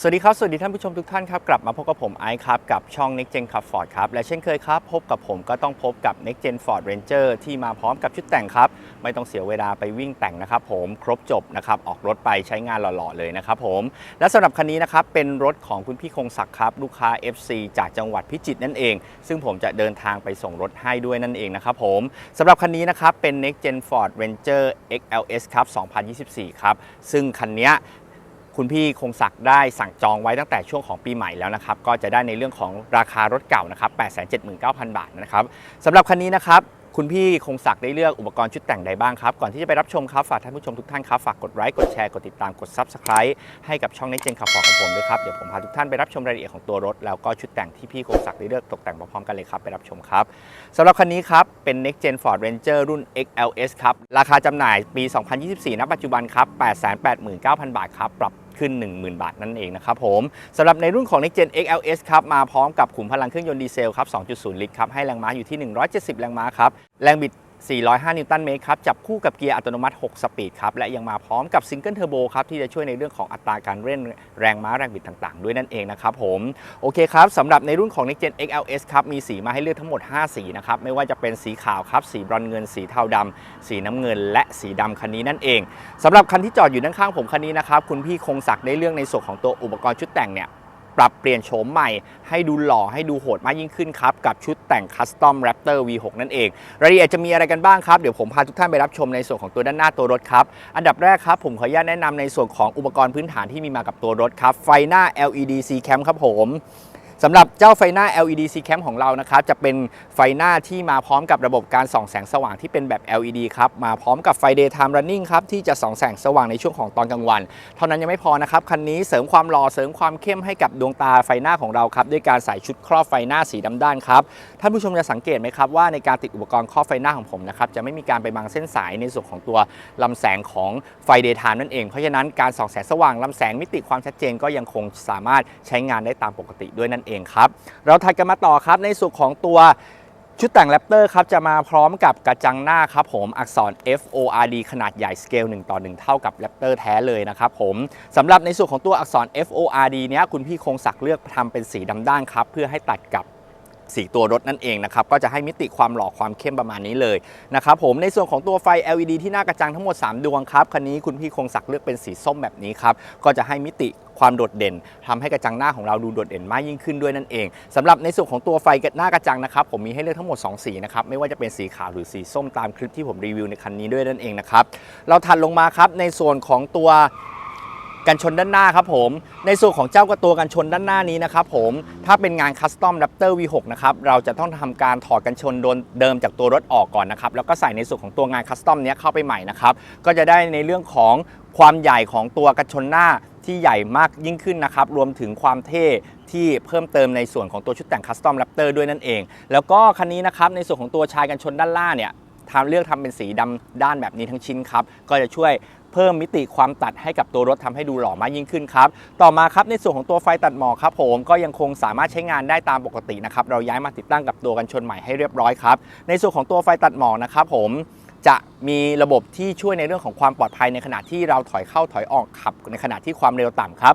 สวัสดีครับ สวัสดีท่านผู้ชมทุกท่านครับ กลับมาพบกับผมไอซ์ครับ กับช่อง Next Gen Club Ford ครับ และเช่นเคยครับ พบกับผมก็ต้องพบกับ Next Gen Ford Ranger ที่มาพร้อมกับชุดแต่งครับ ไม่ต้องเสียเวลาไปวิ่งแต่งนะครับผมครบจบนะครับ ออกรถไปใช้งานหล่อๆเลยนะครับผม และสำหรับคันนี้นะครับ เป็นรถของคุณพี่คงศักดิ์ครับ ลูกค้า FC จากจังหวัดพิจิตรนั่นเอง ซึ่งผมจะเดินทางไปส่งรถให้ด้วยนั่นเองนะครับผมสำหรับคันนี้นะครับเป็น Next Gen Ford Ranger XLS ครับ2024 ครับซึ่งคันเนี้ คุณพี่คงศักดิ์ได้สั่งจองไว้ตั้งแต่ช่วงของปีใหม่แล้วนะครับ ก็จะได้ในเรื่องของราคารถเก่านะครับ 879,000 บาทนะครับสำหรับคันนี้นะครับคุณพี่คงศักดิ์ได้เลือกอุปกรณ์ชุดแต่งใดบ้างครับ ก่อนที่จะไปรับชมครับ ฝากท่านผู้ชมทุกท่านครับ ฝากกดไลค์กดแชร์กดติดตามกด Subscribe ให้กับช่อง Next Gen ขับของผมด้วยครับ เดี๋ยวผมพาทุกท่านไปรับชมรายละเอียดของตัวรถ แล้วก็ชุดแต่งที่พี่คงศักดิ์ได้เลือกตกแต่งพร้อมๆกันเลยครับไปรับชมครับสำหรับคันนี้ครับเป็น Next Gen Ford Ranger รุ่น XLS ครับราคาจำหน่ายปี 2024 ณ ปัจจุบันครับ 889,000 บาทครับปรับ ขึ้น 10,000 บาทนั่นเองนะครับผมสำหรับในรุ่นของ Next Gen XLS ครับมาพร้อมกับขุมพลังเครื่องยนต์ดีเซลครับ 2.0 ลิตรครับให้แรงม้าอยู่ที่ 170 แรงม้าครับแรงบิด 405 นิวตันเมตรครับ จับคู่กับเกียร์อัตโนมัติ 6 สปีดครับ และยังมาพร้อมกับซิงเกิลเทอร์โบครับ ที่จะช่วยในเรื่องของอัตราการเร่งแรงม้าแรงบิดต่างๆ ด้วยนั่นเองนะครับผม โอเคครับสำหรับในรุ่นของ Next Gen XLS ครับ มีสีมาให้เลือกทั้งหมด 5 สีนะครับ ไม่ว่าจะเป็นสีขาวครับ สีบรอนเงิน สีเทาดำสีน้ำเงิน และสีดำคันนี้นั่นเองสำหรับคันที่จอดอยู่ด้านข้างผมคันนี้นะครับคุณพี่คงศักดิ์ได้เรื่องในส่วนของตัวอุปกรณ์ชุดแต่งเนี่ย ปรับเปลี่ยนโฉมใหม่ ให้ดูหล่อให้ดูโหดมากยิ่งขึ้นครับ กับชุดแต่ง Custom Raptor V6 นั่นเอง รายละเอียดจะมีอะไรกันบ้างครับ เดี๋ยวผมพาทุกท่านไปรับชมในส่วนของตัวด้านหน้าตัวรถครับ อันดับแรกครับ ผมขออนุญาตแนะนำในส่วนของอุปกรณ์พื้นฐานที่มีมากับตัวรถครับไฟหน้า LED C cam ครับผม สำหรับเจ้าไฟหน้า LED C cam ของเรานะครับจะเป็นไฟหน้าที่มาพร้อมกับระบบการส่องแสงสว่างที่เป็นแบบ LED ครับมาพร้อมกับไฟ daytime running ครับที่จะส่องแสงสว่างในช่วงของตอนกลางวัน เท่านั้นยังไม่พอนะครับคันนี้เสริมความหล่อเสริมความเข้มให้กับดวงตาไฟหน้าของเราครับด้วยการใส่ชุดครอบไฟหน้าสีดำด้านครับท่านผู้ชมจะสังเกตไหมครับว่าในการติดอุปกรณ์ครอบไฟหน้าของผมนะครับจะไม่มีการไปบังเส้นสายในส่วนของตัวลำแสงของไฟเดย์ไทม์นั่นเองเพราะฉะนั้นการส่องแสงสว่างลำแสงมิติความชัดเจนก็ยังคงสามารถใช้งานได้ตามปกติด้วยนั่นเองครับ เราถัดกันมาต่อครับในส่วนของตัวชุดแต่งแรปเตอร์ครับจะมาพร้อมกับกระจังหน้าครับผมอักษร F O R D ขนาดใหญ่สเกล1ต่อ 1 เท่ากับแรปเตอร์แท้เลยนะครับผมสำหรับในส่วนของตัวอักษร F O R D เนี้ยคุณพี่คงศักดิ์เลือกทำเป็นสีดำด้านครับ เพื่อให้ตัดกับสีตัวรถนั่นเองนะครับ ก็จะให้มิติความหล่อความเข้มประมาณนี้เลยนะครับผมในส่วนของตัวไฟ LED ที่หน้ากระจังทั้งหมด 3 ดวงครับ คันนี้คุณพี่คงศักดิ์เลือกเป็นสีส้มแบบนี้ครับ ก็จะให้มิติ ความโดดเด่นทำให้กระจังหน้าของเราดูโดดเด่นมากยิ่งขึ้นด้วยนั่นเองสำหรับในส่วนของตัวไฟหน้ากระจังนะครับผมมีให้เลือกทั้งหมด 2 สีนะครับไม่ว่าจะเป็นสีขาวหรือสีส้มตามคลิปที่ผมรีวิวในคันนี้ด้วยนั่นเองนะครับเราถัดลงมาครับในส่วนของตัวกันชนด้านหน้าครับผมในส่วนของเจ้ากระตัวกันชนด้านหน้านี้นะครับผมถ้าเป็นงานคัสตอม Raptor V6 นะครับเราจะต้องทำการถอดกันชนโดนเดิมจากตัวรถออกก่อนนะครับแล้วก็ใส่ในส่วนของตัวงานคัสตอมเนี้ยเข้าไปใหม่นะครับก็จะได้ในเรื่องของความใหญ่ของตัวกันชนหน้า ที่ใหญ่มากยิ่งขึ้นนะครับ รวมถึงความเท่ที่เพิ่มเติมในส่วนของตัวชุดแต่งคัสตอม Raptor ด้วยนั่นเอง แล้วก็คันนี้นะครับในส่วนของตัวชายกันชนด้านล่างเนี่ยทำเลือกทำเป็นสีดำด้านแบบนี้ทั้งชิ้นครับ ก็จะช่วยเพิ่มมิติความตัดให้กับตัวรถทำให้ดูหล่อมากยิ่งขึ้นครับ ต่อมาครับในส่วนของตัวไฟตัดหมอกครับผมก็ยังคงสามารถใช้งานได้ตามปกตินะครับ เราย้ายมาติดตั้งกับตัวกันชนใหม่ให้เรียบร้อยครับ ในส่วนของตัวไฟตัดหมอกนะครับผม จะมีระบบที่ช่วยในเรื่องของความปลอดภัยในขณะที่เราถอยเข้าถอยออกขับในขณะที่ความเร็วต่ำครับ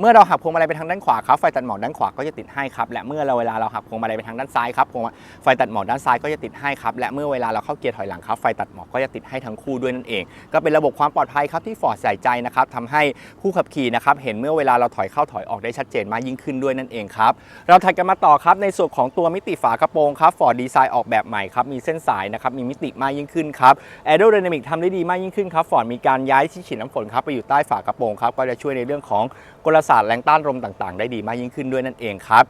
เมื่อเราหักพวงมาลัยไปทางด้านขวาครับไฟตัดหมอกด้านขวาก็จะติดให้ครับและเมื่อเราเวลาเราหักพวงมาลัยไปทางด้านซ้ายครับพวงไฟตัดหมอกด้านซ้ายก็จะติดให้ครับและเมื่อเวลาเราเข้าเกียร์ถอยหลังครับไฟตัดหมอกก็จะติดให้ทั้งคู่ด้วยนั่นเอง ก็เป็นระบบความปลอดภัยครับที่ฟอร์ดใส่ใจนะครับทำให้ผู้ขับขี่นะครับเห็นเมื่อเวลาเราถอยเข้าถอยออกได้ชัดเจนมากยิ่งขึ้นด้วยนั่นเองครับเราถัดกันมาต่อครับในส่วนของตัวมิติฝากระโปรงครับฟอร์ดดีไซน์ออกแบบใหม่ครับมีเส้นสายนะครับมีมิติมากยิ่งขึ้นครับแอโรไดนามิกทำได้ดีมากยิ่งขึ้นครับฟอร์ดมีการย้ายที่ฉีดน้ำฝนครับไปอยู่ใต้ฝากระโปรงครับก็จะช่วยในเรื่องของกลศาสตร์แรงต้านลมต่าง ๆ ได้ดีมากยิ่งขึ้นด้วยนั่นเองครับ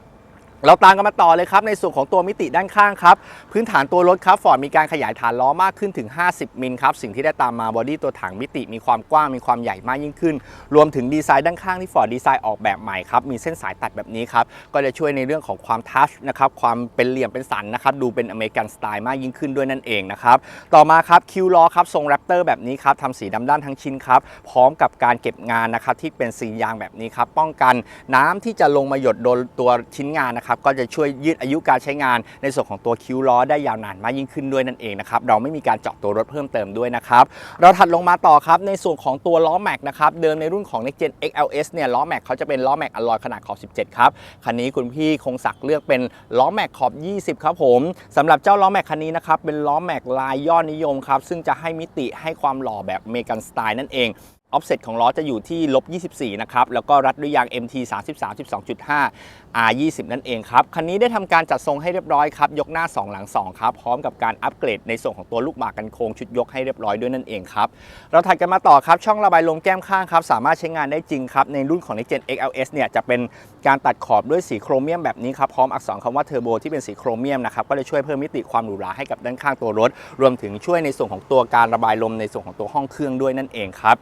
เราตามกันมาต่อเลยครับ ในส่วนของตัวมิติด้านข้างครับ พื้นฐานตัวรถครับฟอร์ดมีการขยายฐานล้อมากขึ้นถึง 50 มิลครับ สิ่งที่ได้ตามมาบอดี้ตัวถังมิติมีความกว้างมีความใหญ่มากยิ่งขึ้น รวมถึงดีไซน์ด้านข้างที่ฟอร์ดดีไซน์ออกแบบใหม่ครับ มีเส้นสายตัดแบบนี้ครับ ก็จะช่วยในเรื่องของความทัชนะครับ ความเป็นเหลี่ยมเป็นสันนะครับ ดูเป็นอเมริกันสไตล์มากยิ่งขึ้นด้วยนั่นเองนะครับ ต่อมาครับคิวล้อครับทรงแรปเตอร์แบบนี้ครับทำสีดำด้านทั้งชิ้นครับ พร้อมกับการเก็บงานนะครับที่เป็นสียางแบบนี้ครับป้องกันน้ำที่จะลงมาหยดโดนตัวชิ้นงานนะครับนะครับก็จะช่วยยืดอายุการใช้งาน ในส่วนของตัวคิ้วล้อได้ยาวนานมากยิ่งขึ้นด้วยนั่นเองนะครับเราไม่มีการเจาะตัวรถเพิ่มเติมด้วยนะครับเราถัดลงมาต่อครับในส่วนของตัวล้อแม็กนะครับเดิมในรุ่นของ Next Gen XLS เนี่ยล้อแม็กเขาจะเป็นล้อแม็กอลลอยขนาดขอบ 17 ครับคันนี้คุณพี่คงศักดิ์เลือกเป็นล้อแม็กขอบ 20 ครับผมสำหรับเจ้าล้อแม็กคันนี้นะครับเป็นล้อแม็กลายยอดนิยมครับซึ่งจะให้มิติให้ความหล่อแบบเมกันสไตล์นั่นเอง ออฟเซตของล้อจะอยู่ที่ลบ24 นะครับ แล้วก็รัดด้วยยาง MT 33 12.5 R 20นั่นเองครับ คันนี้ได้ทำการจัดทรงให้เรียบร้อยครับ ยกหน้า 2 หลัง 2 ครับ พร้อมกับการอัปเกรดในส่วนของตัวลูกหมากกันโค้งชุดยกให้เรียบร้อยด้วยนั่นเองครับ เราถัดกันมาต่อครับ ช่องระบายลมแก้มข้างครับ สามารถใช้งานได้จริงครับ ในรุ่นของ Next Gen XLS เนี่ยจะเป็นการตัดขอบด้วยสีโครเมียมแบบนี้ครับ พร้อมอักษรคำว่าเทอร์โบที่เป็นสีโครเมียมนะครับก็จะช่วยเพิ่มมิติความหรูหราให้กับด้านข้างตัวรถ รวมถึงช่วยในส่วนของตัวการระบายลมในส่วนของตัวห้องเครื่องด้วยนั่นเองครับ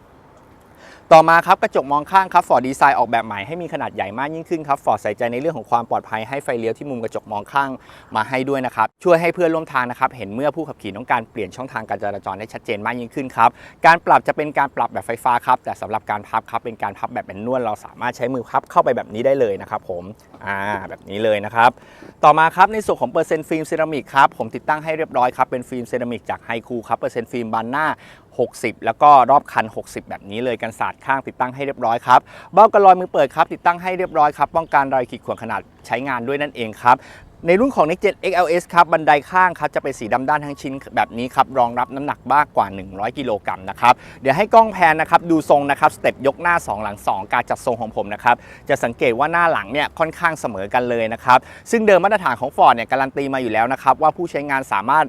ต่อมาครับกระจกมองข้างครับฟอร์ดดีไซน์ออกแบบใหม่ให้มีขนาดใหญ่มากยิ่งขึ้นครับฟอร์ดใส่ใจในเรื่องของความปลอดภัยให้ไฟเลี้ยวที่มุมกระจกมองข้างมาให้ด้วยนะครับช่วยให้เพื่อนร่วมทางนะครับเห็นเมื่อผู้ขับขี่ต้องการเปลี่ยนช่องทางการจราจรได้ชัดเจนมากยิ่งขึ้นครับการปรับจะเป็นการปรับแบบไฟฟ้าครับแต่สำหรับการพับครับเป็นการพับแบบแมนนวลเราสามารถใช้มือพับเข้าไปแบบนี้ได้เลยนะครับผมอ่าแบบนี้เลยนะครับต่อมาครับในส่วนของเปอร์เซ็นต์ฟิล์มเซรามิกครับผมติดตั้งให้เรียบร้อยครับเป็นฟิล์มเซรามิกจากไฮคูครับเปอร์เซ็นต์ฟิล์มบานหน้า 60 แล้วก็รอบคัน 60 แบบนี้เลยกันศาสตร์ข้างติดตั้งให้เรียบร้อยครับเบ้ากันลอยมือเปิดครับติดตั้งให้เรียบร้อยครับป้องกันรอยขีดข่วนขนาดใช้งานด้วยนั่นเองครับในรุ่นของ Next Gen XLS ครับบันไดข้างครับจะเป็นสีดำด้านทั้งชิ้นแบบนี้ครับรองรับน้ำหนักมากกว่า 100 กิโลกรัมนะครับเดี๋ยวให้กล้องแพนนะครับดูทรงนะครับสเต็ปยกหน้า 2 หลัง 2 การจัดทรงของผมนะครับจะสังเกตว่าหน้าหลังเนี่ยค่อนข้างเสมอกันเลยนะครับซึ่งเดิมมาตรฐานของ Ford เนี่ยการันตีมาอยู่แล้วนะครับว่าผู้ใช้งานสามารถ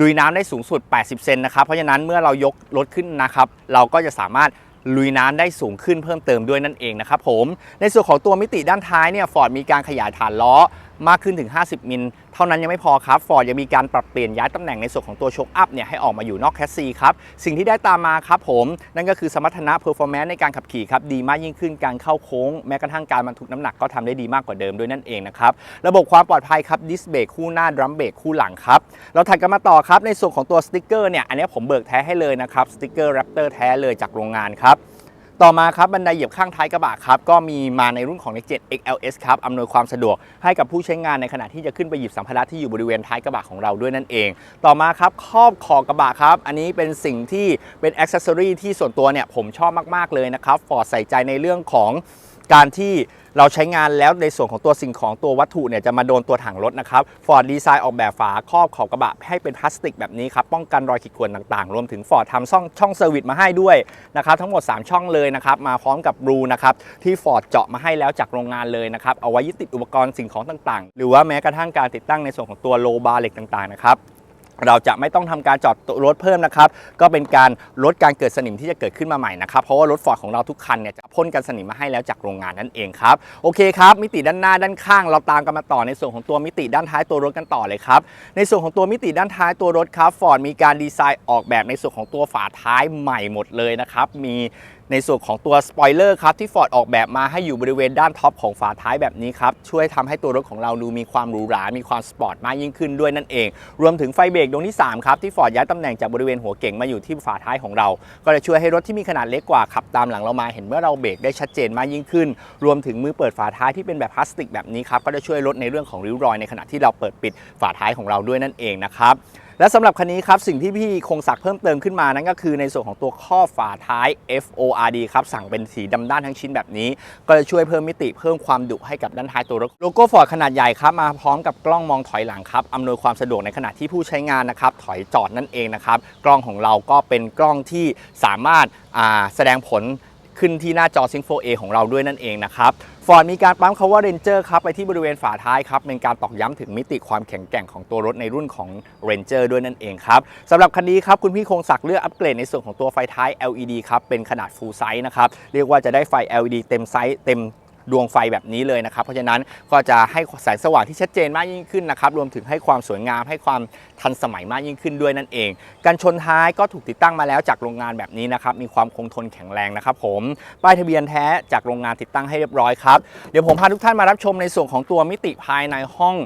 ลุยน้ำได้สูงสุด 80 เซนนะครับ เพราะฉะนั้นเมื่อเรายกรถขึ้นนะครับ เราก็จะสามารถ ลุยน้ำได้สูงขึ้นเพิ่มเติมด้วยนั่นเองนะครับผมในส่วนของตัวมิติด้านท้ายเนี่ยฟอร์ดมีการขยายฐานล้อ มากขึ้นถึง 50 มิล เท่านั้นยังไม่พอครับฟอร์ดยังมีการปรับเปลี่ยนย้ายตำแหน่งในส่วนของตัวโชคอัพเนี่ยให้ออกมาอยู่นอกแคสซีครับ สิ่งที่ได้ตามมาครับผม นั่นก็คือสมรรถนะเพอร์ฟอร์แมนซ์ในการขับขี่ครับ ดีมากยิ่งขึ้นการเข้าโค้ง แม้กระทั่งการบรรทุกน้ำหนักก็ทำได้ดีมากกว่าเดิมด้วยนั่นเองนะครับ ระบบความปลอดภัยครับดิสเบรกคู่หน้าดรัมเบรกคู่หลังครับเราถัดกันมาต่อครับในส่วนของตัวสติกเกอร์เนี่ยอันนี้ผมเบิกแท้ให้เลยนะครับสติกเกอร์แรปเตอร์แท้เลยจากโรงงานครับ ต่อมาครับบันไดเหยียบข้างท้ายกระบะครับก็มีมาในรุ่นของ Next 7 XLS ครับอำนวยความสะดวกให้กับผู้ใช้งานในขณะที่จะขึ้นไปหยิบสัมภาระที่อยู่บริเวณท้ายกระบะของเราด้วยนั่นเอง ต่อมาครับครอบขอกระบะครับอันนี้เป็นสิ่งที่เป็นอ c เซสซอรีที่ส่วนตัวเนี่ยผมชอบมากๆเลยนะครับฟอร์ดใส่ใจในเรื่องของ การที่เราใช้งานแล้วในส่วนของตัวสิ่งของตัววัตถุเนี่ยจะมาโดนตัวถังรถนะครับฟอร์ดดีไซน์ออกแบบฝาครอบขอบกระบะให้เป็นพลาสติกแบบนี้ครับป้องกันรอยขีดข่วนต่างๆ รวมถึงฟอร์ดทำช่องช่องเซอร์วิสมาให้ด้วยนะครับทั้งหมด 3 ช่องเลยนะครับมาพร้อมกับบลูนะครับที่ฟอร์ดเจาะมาให้แล้วจากโรงงานเลยนะครับเอาไว้ยึดติดอุปกรณ์สิ่งของต่างๆ หรือว่าแม้กระทั่งการติดตั้งในส่วนของตัวโลบาร์เหล็กต่างๆนะครับ เราจะไม่ต้องทำการจอดรถเพิ่มนะครับ ก็เป็นการลดการเกิดสนิมที่จะเกิดขึ้นมาใหม่นะครับ เพราะว่ารถฟอร์ดของเราทุกคันเนี่ยจะพ่นกันสนิมมาให้แล้วจากโรงงานนั่นเองครับ โอเคครับ มิติด้านหน้าด้านข้างเราตามกันมาต่อในส่วนของตัวมิติด้านท้ายตัวรถกันต่อเลยครับ ในส่วนของตัวมิติด้านท้ายตัวรถครับฟอร์ดมีการดีไซน์ออกแบบในส่วนของตัวฝาท้ายใหม่หมดเลยนะครับ มี ในส่วนของตัวสปอยเลอร์ครับที่ฟอร์ดออกแบบมาให้อยู่บริเวณด้านท็อปของฝาท้ายแบบนี้ครับ ช่วยทำให้ตัวรถของเราดูมีความหรูหรา มีความสปอร์ตมากยิ่งขึ้นด้วยนั่นเอง รวมถึงไฟเบรกดวงที่ 3 ครับที่ฟอร์ดย้ายตำแหน่งจากบริเวณหัวเก่งมาอยู่ที่ฝาท้ายของเรา ก็จะช่วยให้รถที่มีขนาดเล็กกว่าขับตามหลังเรามาเห็นเมื่อเราเบรกได้ชัดเจนมากยิ่งขึ้น รวมถึงมือเปิดฝาท้ายที่เป็นแบบพลาสติกแบบนี้ครับก็จะช่วยลดในเรื่องของริ้วรอยในขณะที่เราเปิดปิดฝาท้ายของเราด้วยนั่นเองนะครับ และสำหรับคันนี้ครับสิ่งที่พี่คงศักดิ์เพิ่มเติมขึ้นมานั่นก็คือในส่วนของตัวข้อฝาท้าย FORD ครับสั่งเป็นสีดำด้านทั้งชิ้นแบบนี้ ก็จะช่วยเพิ่มมิติเพิ่มความดุให้กับด้านท้ายตัวรถโลโก้ฟอร์ดขนาดใหญ่ครับมาพร้อมกับกล้องมองถอยหลังครับอำนวยความสะดวกในขณะที่ผู้ใช้งานนะครับถอยจอดนั่นเองนะครับกล้องของเราก็เป็นกล้องที่สามารถาแสดงผลขึ้นที่หน้าจอ Sync 4A ของเราด้วยนั่นเองนะครับ ฟอร์ดมีการปั๊มคาว่า Ranger ครับไปที่บริเวณฝาท้ายครับเป็นการตอกย้ำถึงมิติความแข็งแกร่งของตัวรถในรุ่นของ Ranger ด้วยนั่นเองครับสำหรับคันนี้ครับคุณพี่คงศักดิ์เลือกอัปเกรดในส่วนของตัวไฟท้าย LED ครับเป็นขนาด full size นะครับเรียกว่าจะได้ไฟ LED เต็มไซส์เต็ม ดวงไฟแบบนี้เลยนะครับ เพราะฉะนั้นก็จะให้แสงสว่างที่ชัดเจนมากยิ่งขึ้นนะครับ รวมถึงให้ความสวยงามให้ความทันสมัยมากยิ่งขึ้นด้วยนั่นเองการชนท้ายก็ถูกติดตั้งมาแล้วจากโรงงานแบบนี้นะครับ มีความคงทนแข็งแรงนะครับผม ป้ายทะเบียนแท้จากโรงงานติดตั้งให้เรียบร้อยครับ เดี๋ยวผมพาทุกท่านมารับชมในส่วนของตัวมิติภายในห้อง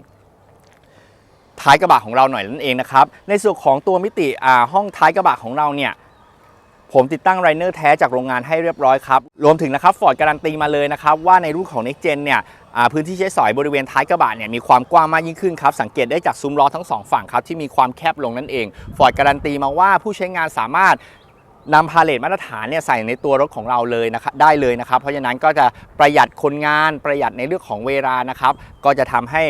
ท้ายกระบะของเราหน่อยนั่นเองนะครับ ในส่วนของตัวมิติอ่าห้องท้ายกระบะของเราเนี่ย ผมติดตั้งไรเนอร์แท้จากโรงงานให้เรียบร้อยครับ รวมถึงนะครับฟอร์ดการันตีมาเลยนะครับ ว่าในรุ่นของ Next Gen เนี่ยพื้นที่ใช้สอยบริเวณท้ายกระบะเนี่ยมีความกว้างมากยิ่งขึ้นครับ สังเกตได้จากซุ้มล้อทั้งสองฝั่งครับ ที่มีความแคบลงนั่นเองฟอร์ดการันตีมาว่าผู้ใช้งานสามารถนำพาเลทมาตรฐานเนี่ยใส่ในตัวรถของเราเลยนะครับได้เลยนะครับ เพราะฉะนั้นก็จะประหยัดคนงานประหยัดในเรื่องของเวลานะครับ ก็จะทำให้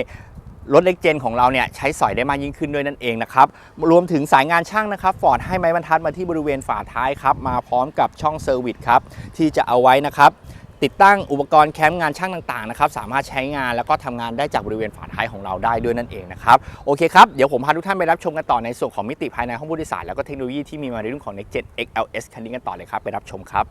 รถเล็กเจนของเราเนี่ยใช้สอยได้มากยิ่งขึ้นด้วยนั่นเองนะครับ รวมถึงสายงานช่างนะครับฟอร์ดให้ไม้บรรทัดมาที่บริเวณฝาท้ายครับ มาพร้อมกับช่องเซอร์วิสครับ ที่จะเอาไว้นะครับติดตั้งอุปกรณ์แคมป์งานช่างต่างๆนะครับสามารถใช้งานแล้วก็ทำงานได้จากบริเวณฝาท้ายของเราได้ด้วยนั่นเองนะครับโอเคครับ เดี๋ยวผมพาทุกท่านไปรับชมกันต่อในส่วนของมิติภายในห้องผู้โดยสารแล้วก็เทคโนโลยีที่มีมาในรุ่นของ Next Gen XLS คันนี้กันต่อเลยครับไปรับชมครับ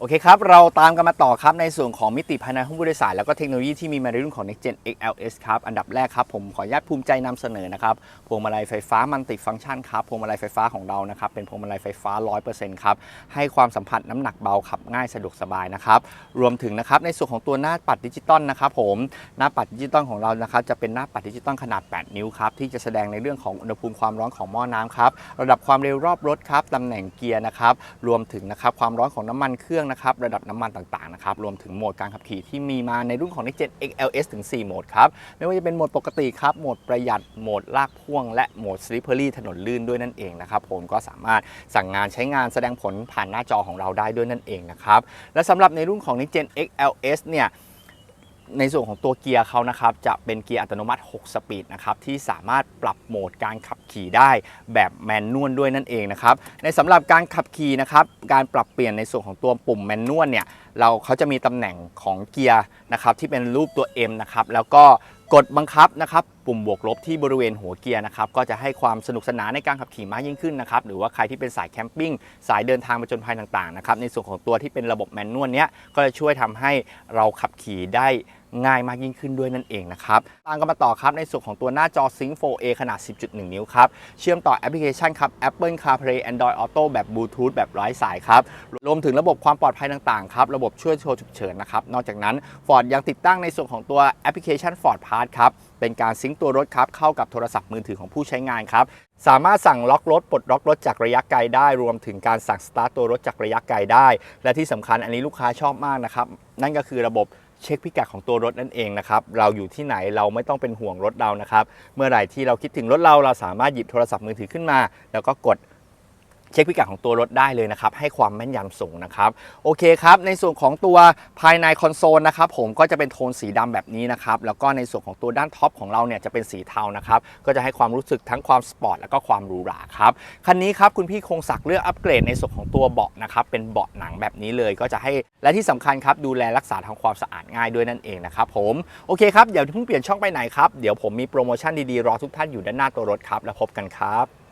โอเคครับ เราตามกันมาต่อครับในส่วนของมิติภายในห้องผู้โดยสาร แล้วก็เทคโนโลยีที่มีมาในรุ่นของ Next Gen XLS ครับ อันดับแรกครับผมขออนุญาตภูมิใจนำเสนอนะครับ พวงมาลัยไฟฟ้ามันติฟังก์ชันครับ พวงมาลัยไฟฟ้าของเรานะครับ เป็นพวงมาลัยไฟฟ้า 100%ครับ ให้ความสัมผัสน้ำหนักเบาขับง่ายสะดวกสบายนะครับ รวมถึงนะครับในส่วนของตัวหน้าปัดดิจิตอลนะครับผมหน้าปัดดิจิตอลของเรานะครับจะเป็นหน้าปัดดิจิตอลขนาด 8 นิ้วครับที่จะแสดงในเรื่องของอุณหภูมิความร้อนของหม้อน้ำครับระดับความเร็วรอบรถครับตำแหน่งเกียร์นะครับรวมถึงนะครับความร้อนของน้ำมันเครื่องนะครับ ระดับน้ำมันต่างๆนะครับ รวมถึงโหมดการขับขี่ที่มีมาในรุ่นของ Next Gen XLS ถึง 4 โหมดครับ ไม่ว่าจะเป็นโหมดปกติครับ โหมดประหยัด โหมดลากพ่วง และโหมด slippery ถนนลื่นด้วยนั่นเองนะครับ ผมก็สามารถสั่งงานใช้งานแสดงผลผ่านหน้าจอของเราได้ด้วยนั่นเองนะครับ และสำหรับในรุ่นของ Next Gen XLS เนี่ย ในส่วนของตัวเกียร์เขานะครับจะเป็นเกียร์อัตโนมัติ 6 สปีดนะครับที่สามารถปรับโหมดการขับขี่ได้แบบแมนนวลด้วยนั่นเองนะครับในสำหรับการขับขี่นะครับการปรับเปลี่ยนในส่วนของตัวปุ่มแมนนวลเนี่ยเราเขาจะมีตำแหน่งของเกียร์นะครับที่เป็นรูปตัว M นะครับแล้วก็ กดบังคับนะครับปุ่มบวกลบที่บริเวณหัวเกียร์นะครับก็จะให้ความสนุกสนานในการขับขี่มากยิ่งขึ้นนะครับหรือว่าใครที่เป็นสายแคมปิ้งสายเดินทางไปจนภัยต่างๆนะครับในส่วนของตัวที่เป็นระบบแมนนวลเนี้ยก็จะช่วยทำให้เราขับขี่ได้ ง่ายมากยิ่งขึ้นด้วยนั่นเองนะครับตามกันมาต่อครับในส่วนของตัวหน้าจอ Sync 4A ขนาด 10.1 นิ้วครับ เชื่อมต่อแอปพลิเคชันครับ Apple CarPlay Android Auto แบบบลูทูธแบบไร้สายครับ รวมถึงระบบความปลอดภัยต่างๆ ครับ ระบบช่วยโชว์ฉุกเฉินนะครับ นอกจากนั้น Ford ยังติดตั้งในส่วนของตัวแอปพลิเคชัน Ford Pass ครับ เป็นการซิงค์ตัวรถครับ เข้ากับโทรศัพท์มือถือของผู้ใช้งานครับสามารถสั่งล็อกรถปลดล็อกรถจากระยะไกลได้ รวมถึงการสั่งสตาร์ตตัวรถจากระยะไกลได้ และที่สำคัญอันนี้ลูกค้าชอบมากนะครับ นั่นก็คือระบบ เช็คพิกัดของตัวรถนั่นเองนะครับ เราอยู่ที่ไหนเราไม่ต้องเป็นห่วงรถเรานะครับ เมื่อไหร่ที่เราคิดถึงรถเราเราสามารถหยิบโทรศัพท์มือถือขึ้นมา แล้วก็กด เช็คพิกัดของตัวรถได้เลยนะครับ ให้ความแม่นยำสูงนะครับ โอเคครับ ในส่วนของตัวภายในคอนโซลนะครับผมก็จะเป็นโทนสีดำแบบนี้นะครับ แล้วก็ในส่วนของตัวด้านท็อปของเราเนี่ยจะเป็นสีเทานะครับ ก็จะให้ความรู้สึกทั้งความสปอร์ตแล้วก็ความหรูหราครับ คันนี้ครับคุณพี่คงศักดิ์เลือกอัปเกรดในส่วนของตัวเบาะนะครับ เป็นเบาะหนังแบบนี้เลยก็จะให้ และที่สำคัญครับดูแลรักษาทำความสะอาดง่ายด้วยนั่นเองนะครับผม โอเคครับอย่าเพิ่งเปลี่ยนช่องไปไหนครับ เดี๋ยวผมมีโปรโมชั่นดีๆรอทุกท่านอยู่ด้านหน้าตัวรถครับ แล้วพบกันครับ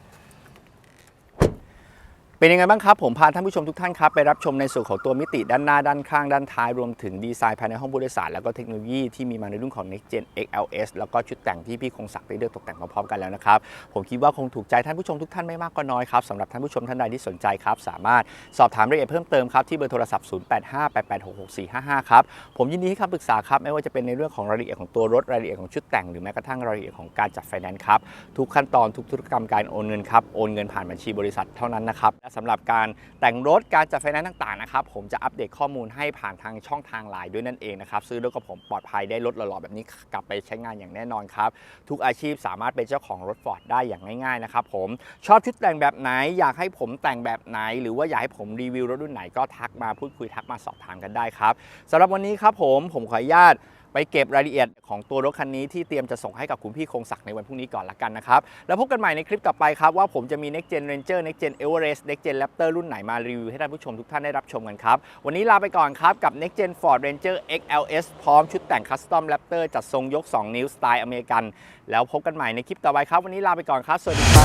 เป็นยังไงบ้างครับผมพาท่านผู้ชมทุกท่านครับไปรับชมในส่วนของตัวมิติด้านหน้าด้านข้างด้านท้ายรวมถึงดีไซน์ภายในห้องผู้โดยสารแล้วก็เทคโนโลยีที่มีมาในรุ่นของ Next Gen XLS แล้วก็ชุดแต่งที่พี่คงศักดิ์ได้เลือกตกแต่งมาพร้อมกันแล้วนะครับผมคิดว่าคงถูกใจท่านผู้ชมทุกท่านไม่มากก็น้อยครับสำหรับท่านผู้ชมท่านใดที่สนใจครับสามารถสอบถามรายละเอียดเพิ่มเติมครับที่เบอร์โทรศัพท์ 0858866455 ครับผมยินดีให้คำปรึกษาครับไม่ว่าจะเป็นในเรื่องของรายละเอียดของตัวรถรายละเอียดของชุดแต่งหรือแม้กระทั่งรายละเอียดของการจัดไฟแนนซ์ครับทุกขั้นตอนทุกธุรกรรมการโอนเงินครับโอนเงินผ่านบัญชีบริษัทเท่านั้นนะครับสำหรับการแต่งรถการจัดไฟแนนซ์ต่างๆนะครับผมจะอัปเดตข้อมูลให้ผ่านทางช่องทางไลน์ด้วยนั่นเองนะครับซื้อรถกับผมปลอดภัยได้รถหล่อๆแบบนี้กลับไปใช้งานอย่างแน่นอนครับทุกอาชีพสามารถเป็นเจ้าของรถฟอร์ดได้อย่างง่ายๆนะครับผมชอบชุดแต่งแบบไหนอยากให้ผมแต่งแบบไหน หรือว่าอยากให้ผมรีวิวรถรุ่นไหนก็ทักมาพูดคุยทักมาสอบถามกันได้ครับสำหรับวันนี้ครับผมผมขออนุญาต ไปเก็บรายละเอียดของตัวรถคันนี้ที่เตรียมจะส่งให้กับคุณพี่คงศักดิ์ในวันพรุ่งนี้ก่อนละกันนะครับ แล้วพบกันใหม่ในคลิปต่อไปครับ ว่าผมจะมี Next Gen Ranger Next Gen Everest Next Gen Raptor รุ่นไหนมารีวิวให้ท่านผู้ชมทุกท่านได้รับชมกันครับ วันนี้ลาไปก่อนครับกับ Next Gen Ford Ranger XLS พร้อมชุดแต่ง Custom Raptor จัดทรงยก 2 นิ้วสไตล์อเมริกัน แล้วพบกันใหม่ในคลิปต่อไปครับ วันนี้ลาไปก่อนครับสวัสดีครั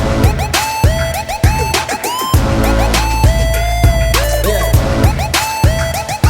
บ